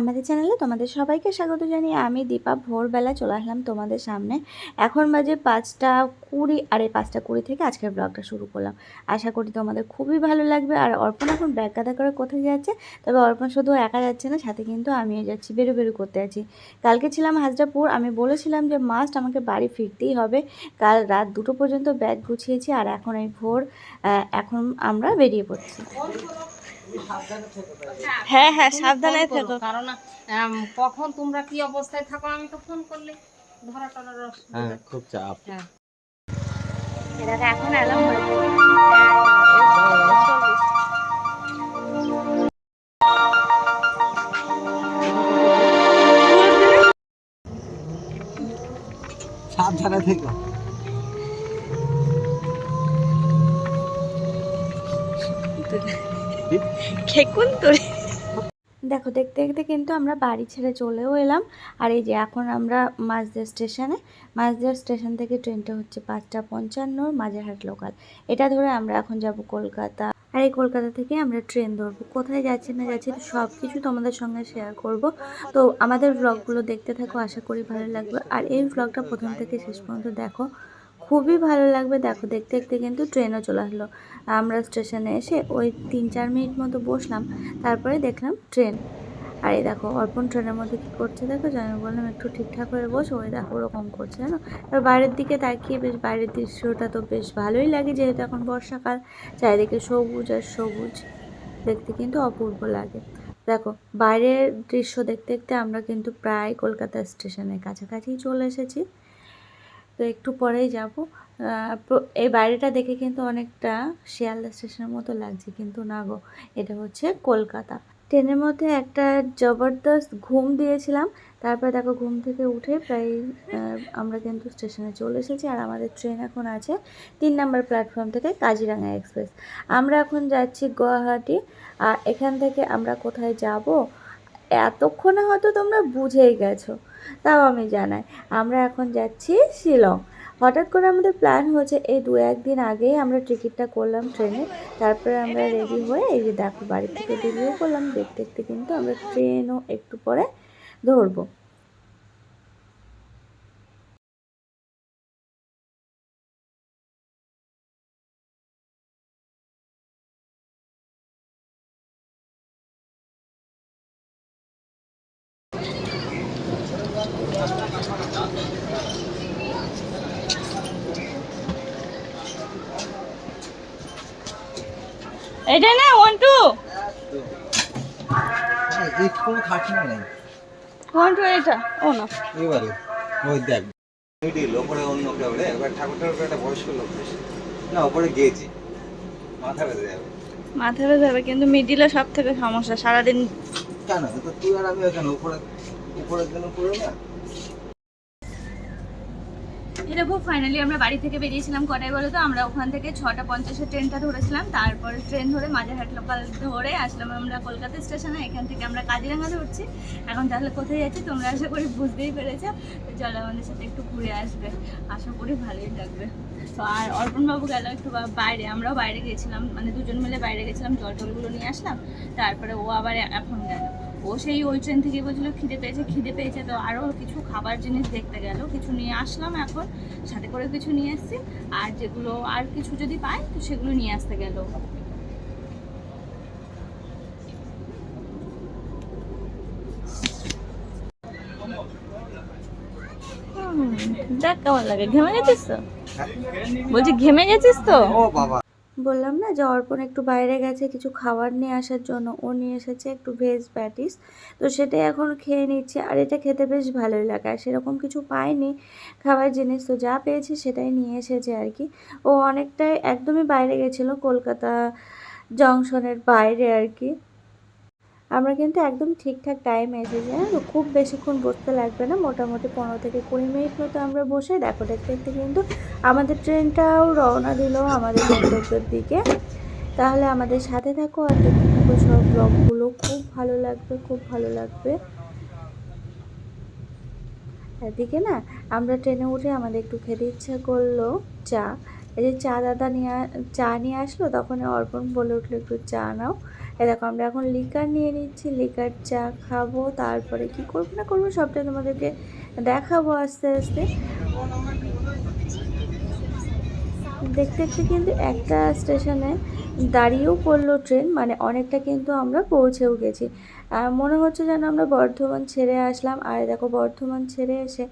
আমাদের চ্যানেলে তোমাদের সবাইকে স্বাগত জানিয়ে আমি দীপা। ভোরবেলা চলে আসলাম তোমাদের সামনে। এখন বাজে পাঁচটা কুড়ি, আর এই পাঁচটা কুড়ি থেকে আজকের ব্লগটা শুরু করলাম। আশা করি তোমাদের খুবই ভালো লাগবে। আর অর্পণ এখন ব্যাগ গাদা করে কোথায় যাচ্ছে? তবে অর্পণ শুধু একা যাচ্ছে না, সাথে কিন্তু আমিও যাচ্ছি, বেরো বেরো করতে আছি। কালকে ছিলাম হাজরাপুর। আমি বলেছিলাম যে মাস্ট আমাকে বাড়ি ফিরতেই হবে। কাল রাত দুটো পর্যন্ত ব্যাগ গুছিয়েছি, আর এখন এই ভোর এখন আমরা বেরিয়ে পড়ছি। হ্যাঁ হ্যাঁ সাবধানে থেকো। কারণ কখন তোমরা কি অবস্থায় থাকো আমি তো ফোন করলে। ধরা টরার। হ্যাঁ খুব চাপ। হ্যাঁ। এখন বাজে সাবধানে থেকো। খেকুন তোরে। দেখো দেখতে দেখতে কিন্তু আমরা বাড়ি ছেড়ে চলেও এলাম। আর এই যে এখন আমরা মাঝদের স্টেশনে মাঝদের স্টেশন থেকে ট্রেনটা হচ্ছে পাঁচটা পঞ্চান্ন মাঝেরহাট লোকাল এটা ধরে আমরা এখন যাব কলকাতা। আর এই কলকাতা থেকে আমরা ট্রেন ধরবো। কোথায় যাচ্ছি না যাচ্ছি তো সব কিছু তোমাদের সঙ্গে শেয়ার করব। তো আমাদের ব্লগগুলো দেখতে থাকো আশা করি ভালো লাগবে। আর এই ব্লগটা প্রথম থেকে শেষ পর্যন্ত দেখো। খুবই ভালো লাগবে। দেখো, দেখতে দেখতে কিন্তু ট্রেনও চলে আসলো। আমরা স্টেশনে এসে ওই তিন চার মিনিট মতো বসলাম, তারপরে দেখলাম ট্রেন আর এই দেখো, অর্পণ ট্রেনের মধ্যে কী করছে দেখো? যে আমি বললাম, একটু ঠিকঠাক করে বসো। ওই দেখো, ওরকম করছে, জানো? এবার বাইরের দিকে তাকিয়ে বেশ, বাইরের দৃশ্যটা তো বেশ ভালোই লাগে, যেহেতু এখন বর্ষাকাল। চারিদিকে সবুজ আর সবুজ, দেখতে কিন্তু অপূর্ব লাগে। দেখো, বাইরের দৃশ্য দেখতে দেখতে আমরা কিন্তু প্রায় কলকাতা স্টেশনের কাছাকাছি চলে এসেছি। তো একটু পরেই যাব। এই বাইরেটা দেখে কিন্তু অনেকটা শিয়ালদা স্টেশনের মতো লাগছে। কিন্তু না গো, এটা হচ্ছে কলকাতা। ট্রেনের মধ্যে একটা জবরদস্ত ঘুম দিয়েছিলাম। তারপর দেখো ঘুম থেকে উঠে প্রায় আমরা কিন্তু স্টেশনে চলে এসেছি। আর আমাদের ট্রেন এখন আছে তিন নম্বর প্ল্যাটফর্ম থেকে কাজিরাঙা এক্সপ্রেস। আমরা এখন যাচ্ছি গুয়াহাটি। আর এখান থেকে আমরা কোথায় যাব? এতক্ষণে হয়তো তোমরা বুঝেই গেছো। তাও আমি জানাই, আমরা এখন যাচ্ছি শিলং। হঠাৎ করে আমাদের প্ল্যান হয়েছে, এই দু একদিন আগেই আমরা টিকিটটা করলাম ট্রেনে। তারপরে আমরা রেডি হয়ে এই যে দেখো বাড়ি থেকে বেরিয়ে করলাম দেখতে দেখতে কিন্তু আমরা ট্রেনও একটু পরে ধরবো। এটা না ওয়ান টু নেই। ওয়ান টু এটা ও না। এবারে ওই দেখ মিডিল ওপরে অন্য কেউ এবার ঠাকুর ঠাকুর একটা বয়স্ক লোক বেশি। না ওপরে গিয়েছি মাথা বেঁধে যাবে। মাথা ব্যথা হবে কিন্তু মিডিলে সব থেকে সমস্যা সারাদিন কেন? তুই আর আমি কেন উপরে উপরের জন্য পুরো না? এটা ফাইনালি আমরা বাড়ি থেকে বেরিয়েছিলাম কটায় বলো তো? আমরা ওখান থেকে ছটা পঞ্চাশের ট্রেনটা ধরেছিলাম, তারপরে ট্রেন ধরে মাঝেরহাট লোকাল ধরে আসলাম আমরা কলকাতা স্টেশনে এখান থেকে আমরা কাজিরাঙা ধরছি। এখন তাহলে কোথায় যাচ্ছি তোমরা আশা করি বুঝতেই পেরেছ। তো চলো আমাদের সাথে একটু ঘুরে আসবে। আশা করি ভালোই লাগবে। তো আর অর্পণবাবু গেল একটু বাইরে, আমরাও বাইরে গেছিলাম মানে দুজন মিলে বাইরে গেছিলাম, জল টলগুলো নিয়ে আসলাম। তারপরে ও আবার এখন গেল। ও সেই ওই ট্রেন থেকে বলছিল খিদে পেয়েছে খিদে পেয়েছে তো আরও কিছু খাবার জিনিস দেখতে গেল। কিছু নিয়ে আসলাম এখন, সাথে করে কিছু নিয়ে এসেছি। আর যেগুলো আর কিছু যদি পাই, তো সেগুলো নিয়ে আসতে গেল। দেখ কেমন লাগে। ঘেমে গেছিস তো? বলছি ঘেমে গেছিস তো? ও বাবা। বললাম না যে অর্পণ একটু বাইরে গেছে, কিছু খাবার নিয়ে আসার জন্য। ও নিয়ে এসেছে একটু ভেজ প্যাটিস তো সেটাই এখন খেয়ে নিচ্ছে আর এটা খেতে বেশ ভালোই লাগে। আর সেরকম কিছু পায়নি খাবার জিনিস। তো যা পেয়েছে সেটাই নিয়ে এসেছে আর কি। ও অনেকটাই একদমই বাইরে গেছিল কলকাতা জংশনের বাইরে আর কি। আমরা কিন্তু একদম ঠিকঠাক টাইমে এসেছি হ্যাঁ তো? খুব বেশিক্ষণ বসতে লাগবে না। মোটামুটি পনেরো থেকে কুড়ি মিনিট মতো আমরা বসে দেখো, দেখতে দেখতে কিন্তু আমাদের ট্রেনটাও রওনা দিল আমাদের গন্তব্যের দিকে। তাহলে আমাদের সাথে থাকো আর দেখতে থাকো সব ব্লগগুলো খুব ভালো লাগবে, খুব ভালো লাগবে। এদিকে না, আমরা ট্রেনে উঠে আমাদের একটু খেতে ইচ্ছা করল চা। এই যে চা দাদা নিয়ে চা নিয়ে আসলো তখন অর্পণ বলে উঠল, একটু চা নাও। এ দেখো, আমরা এখন লিকার নিয়ে নিচ্ছি লিকার চা খাব, তারপরে কি করব না করব সবটা তোমাদেরকে দেখাবো আস্তে আস্তে। দেখতে দেখতে কিন্তু একটা স্টেশনে দাঁড়িয়েও পড়ল ট্রেন মানে অনেকটা কিন্তু আমরা পৌঁছেও গেছি। আর মনে হচ্ছে যেন আমরা বর্ধমান ছেড়ে আসলাম। আর দেখো, বর্ধমান ছেড়ে এসে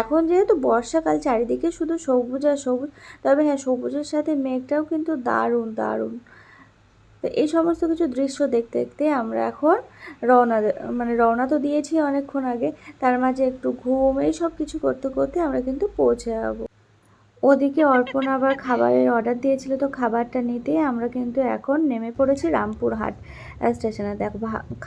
এখন যেহেতু বর্ষাকাল, চারিদিকে শুধু সবুজ আর সবুজ, তবে হ্যাঁ সবুজের সাথে মেঘটাও কিন্তু দারুণ দারুণ। তো এই সমস্ত কিছু দৃশ্য দেখতে দেখতে আমরা এখন রওনা মানে রওনা তো দিয়েছি অনেকক্ষণ আগে, তার মাঝে একটু ঘুম, এই সব কিছু করতে করতে আমরা কিন্তু পৌঁছে যাব। ওদিকে অর্পণ আবার খাবারের অর্ডার দিয়েছিল, তো খাবারটা নিতে আমরা কিন্তু এখন নেমে পড়েছি রামপুরহাট স্টেশনে। দেখো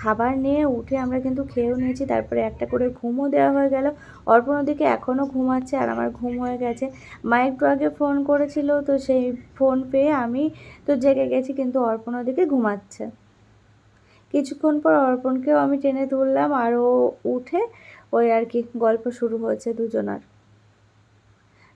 খাবার নিয়ে উঠে আমরা কিন্তু খেয়েও নিয়েছি, তারপরে একটা করে ঘুমও দেওয়া হয়ে গেল। অর্পণ ওদিকে এখনও ঘুমাচ্ছে আর আমার ঘুম হয়ে গেছে। মা একটু আগে ফোন করেছিল, তো সেই ফোন পেয়ে আমি তো জেগে গেছি, কিন্তু অর্পণ ওদিকে ঘুমাচ্ছে। কিছুক্ষণ পর অর্পণকেও আমি টেনে তুললাম আর ও উঠে ওই আর কি গল্প শুরু হয়েছে দুজনার।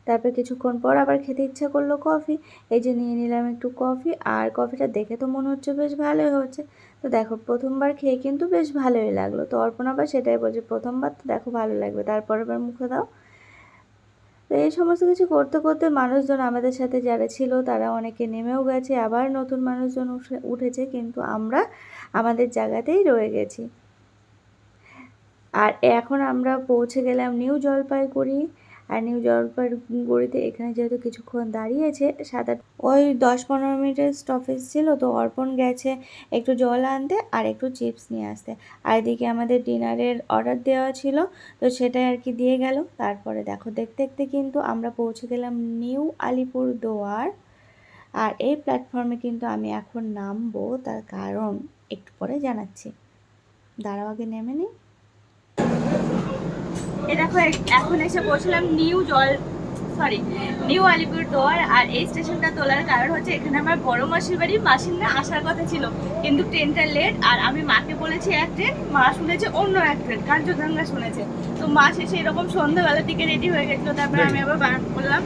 তারপর কিছুক্ষণ পর আবার খেতে ইচ্ছা করল কফি। এই যে নিয়ে নিলাম একটু কফি, আর কফিটা দেখে তো মনে হচ্ছে বেশ ভালোই হচ্ছে তো দেখো, প্রথমবার খেয়ে কিন্তু বেশ ভালোই লাগল। তো অর্পণ আবার সেটাই বলছে, প্রথমবার তো দেখো ভালো লাগবে, তারপর আবার মুখে দাও। তো এই সমস্ত কিছু করতে করতে মানুষজন আমাদের সাথে যারা ছিল, তারা অনেকে নেমেও গেছে, আবার নতুন মানুষজন উঠে- উঠেছে, কিন্তু আমরা আমাদের জায়গাতেই রয়ে গেছি। আর এখন আমরা পৌঁছে গেলাম নিউ জলপাইগুড়ি। আর নিউ জলপাইগুড়িতে এখানে যেহেতু কিছুক্ষণ দাঁড়িয়েছে, সাত আট ওই দশ পনেরো মিনিটের স্টপেজ ছিল তো অর্পণ গেছে একটু জল আনতে আর একটু চিপস নিয়ে আসতে। আর এদিকে আমাদের ডিনারের অর্ডার দেওয়া ছিল, তো সেটাই আর কি দিয়ে গেল। তারপরে দেখো, দেখতে দেখতে কিন্তু আমরা পৌঁছে গেলাম নিউ আলিপুর দুয়ার। আর এই প্ল্যাটফর্মে কিন্তু আমি এখন নামবো, তার কারণ একটু পরে জানাচ্ছি। দাঁড়াও, আগে নেমে নিই। এ দেখো এখন এসে পৌঁছলাম নিউ জল সরি নিউ আলিপুরদুয়ার আর এই স্টেশনটা তোলার কারণ হচ্ছে এখানে আমার বড় মাসির বাড়ি। মাসির না আসার কথা ছিল। কিন্তু ট্রেনটা লেট আর আমি মাকে বলেছি এক ট্রেন মা শুনেছে অন্য এক ট্রেন কাঞ্চনজঙ্ঘা শুনেছে। তো মা শেষে এরকম সন্ধ্যাবেলার দিকে রেডি হয়ে গেছিল। তারপরে আমি আবার বারণ করলাম।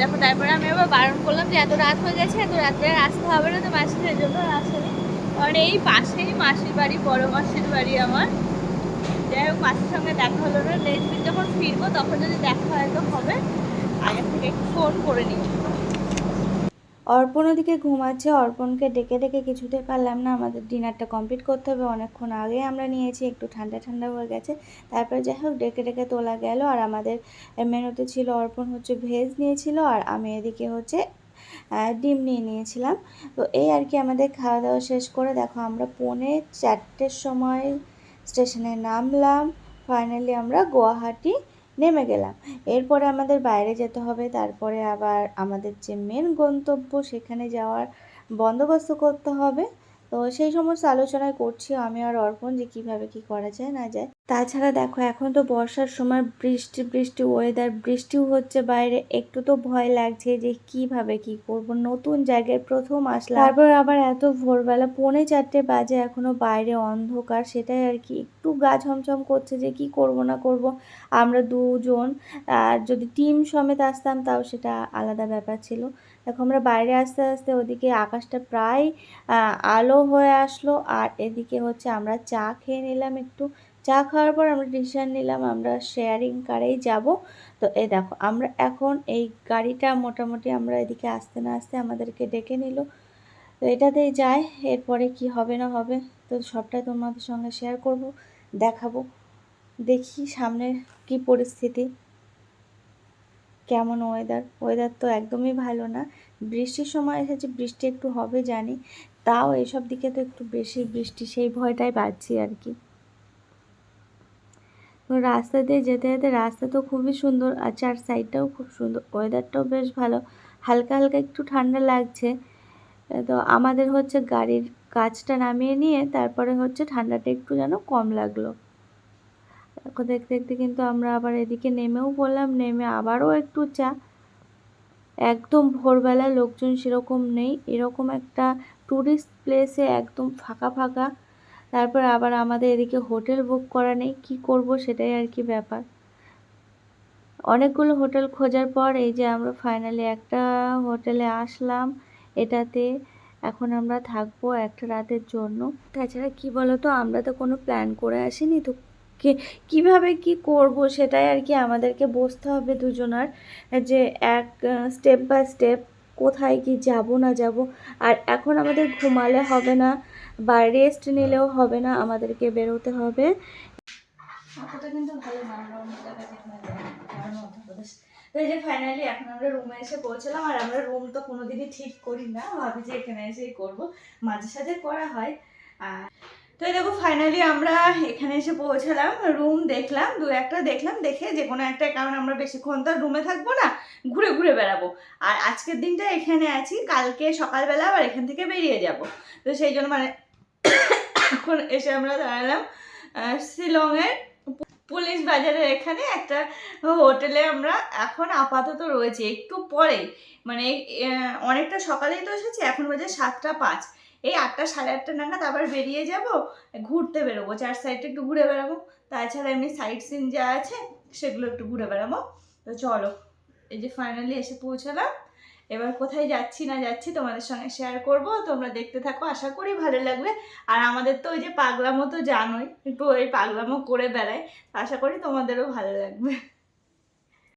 দেখো তারপরে আমি আবার বারণ করলাম যে এত রাত হয়ে গেছে এত রাত্রে আসতে হবে না তো মাসির জন্য আসেনি। কারণ এই পাশেই মাসির বাড়ি বড় মাসির বাড়ি আমার। যাই হোক, মাসির সঙ্গে দেখা হলো না। নেক্সট দিন যখন ফিরবো, তখন যদি দেখা হয় তো হবে। আগে থেকে ফোন করে নিই। অর্পণ ওদিকে ঘুমাচ্ছে। অর্পণকে ডেকে ডেকে কিছুতে পারলাম না। আমাদের ডিনারটা কমপ্লিট করতে হবে। অনেকক্ষণ আগে আমরা নিয়েছি। একটু ঠান্ডা ঠান্ডা হয়ে গেছে। তারপরে যাই হোক, ডেকে ডেকে তোলা গেল। আর আমাদের মেনুতে ছিল অর্পণ হচ্ছে ভেজ নিয়েছিল, আর আমি এদিকে হচ্ছে ডিম নিয়ে নিয়েছিলাম। তো এই আর কি আমাদের খাওয়া দাওয়া শেষ করে, দেখো আমরা পৌনে চারটের সময় স্টেশনে নামলাম ফাইনালি আমরা গুয়াহাটি নেমে গেলাম। এরপরে আমাদের বাইরে যেতে হবে, তারপরে আবার আমাদের যে মেন গন্তব্য সেখানে যাওয়ার বন্দোবস্ত করতে হবে। তো সেই সমস্ত আলোচনায় করছি, আমি আর অর্পণ যে কীভাবে কি করা যায় না যায়। তাছাড়া দেখো, এখন তো বর্ষার সময় বৃষ্টি বৃষ্টি ওয়েদার বৃষ্টিও হচ্ছে বাইরে। একটু তো ভয় লাগছে যে কীভাবে কি করব? নতুন জায়গায় প্রথম আসলাম। তারপর আবার এত ভোরবেলা, পৌনে চারটে বাজে এখনও বাইরে অন্ধকার। সেটাই আর কি, একটু গা ছমছম করছে যে কি করব না করব। আমরা দুজন, আর যদি টিম সমেত আসতাম তাও সেটা আলাদা ব্যাপার ছিল। দেখো, আমরা বাইরে আসতে আসতে ওদিকে আকাশটা প্রায় আলো হয়ে আসলো। আর এদিকে হচ্ছে আমরা চা খেয়ে নিলাম একটু। চা খাওয়ার পর আমরা ডিসিশন নিলাম আমরা শেয়ারিং কারেই যাব। তো এ দেখো, আমরা এখন এই গাড়িটা মোটামুটি আমরা এদিকে আসতে না আসতে আমাদেরকে ডেকে নিল। তো এটাতেই যাই এরপরে কি হবে না হবে, তো সবটাই তোমাদের সঙ্গে শেয়ার করব, দেখাবো। দেখি সামনের কি পরিস্থিতি, কেমন ওয়েদার ওয়েদার তো একদমই ভালো না, বৃষ্টির সময় এসেছে, বৃষ্টি একটু হবে জানি, তাও এসব দিকে তো একটু বেশি বৃষ্টি, সেই ভয়টাই পাচ্ছি আর কি। রাস্তা দিয়ে যেতে যেতে রাস্তা তো খুবই সুন্দর আর চার সাইডটাও খুব সুন্দর। ওয়েদারটাও বেশ ভালো। হালকা হালকা একটু ঠান্ডা লাগছে। তো আমাদের হচ্ছে গাড়ির কাজটা নামিয়ে নিয়ে তারপরে হচ্ছে ঠান্ডাটা একটু যেন কম লাগল। দেখো, দেখতে দেখতে কিন্তু আমরা আবার এদিকে নেমেও পড়লাম। নেমে আবারও একটু চা। একদম ভোরবেলা লোকজন সেরকম নেই। এরকম একটা ট্যুরিস্ট প্লেসে একদম ফাঁকা ফাঁকা তারপর আবার আমাদের এদিকে হোটেল বুক করা নেই, কি করব সেটাই আর কি ব্যাপার। অনেকগুলো হোটেল খোঁজার পর এই যে আমরা ফাইনালি একটা হোটেলে আসলাম, এটাতে এখন আমরা থাকব একটা রাতের জন্য। তাছাড়া কি বলতো, আমরা তো কোনো প্ল্যান করে আসিনি তো কে, কীভাবে কি করব সেটাই আর কি আমাদেরকে বসতে হবে দুজনার, যে এক স্টেপ বাই স্টেপ কোথায় কি যাব না যাব। আর এখন আমাদের ঘুমালে হবে না বা রেস্ট নিলেও হবে না, আমাদেরকে বেরোতে হবে। কিন্তু ভালো তো এই যে ফাইনালি এখন আমরা রুমে এসে পৌঁছলাম, আর আমরা রুম তো ঠিক করি না, ভাবি যে এখানে এসেই মাঝে সাঝে করা হয়। আর তো এই দেখো ফাইনালি আমরা এখানে এসে পৌঁছালাম রুম দেখলাম, দু একটা দেখলাম, দেখে যে কোনো একটা, কারণ আমরা বেশিক্ষণ তো রুমে থাকব না, ঘুরে ঘুরে বেড়াবো। আর আজকের দিনটা এখানে আছি, কালকে সকালবেলা আবার এখান থেকে বেরিয়ে যাব। তো সেই জন্য মানে এখন এসে আমরা দাঁড়ালাম শিলংয়ের পুলিশ বাজারের এখানে একটা হোটেলে আমরা এখন আপাতত রয়েছি। একটু পরে মানে অনেকটা সকালেই তো এসেছি, এখন বাজে সাতটা পাঁচ। এই আটটা, সাড়ে আটটা নাগাদ আবার বেরিয়ে যাব, ঘুরতে বেরোবো। চার সাইডটা একটু ঘুরে বেড়াবো, তাছাড়া এমনি সাইড সিন যা আছে, সেগুলো একটু ঘুরে বেড়াবো। তো চলো, এই যে ফাইনালি এসে পৌঁছালাম। এবার কোথায় যাচ্ছি না যাচ্ছি তোমাদের সঙ্গে শেয়ার করব। তোমরা দেখতে থাকো, আশা করি ভালো লাগবে। আর আমাদের তো ওই যে পাগলামো তো জানোই একটু ওই পাগলামো করে বেড়ায়, আশা করি তোমাদেরও ভালো লাগবে।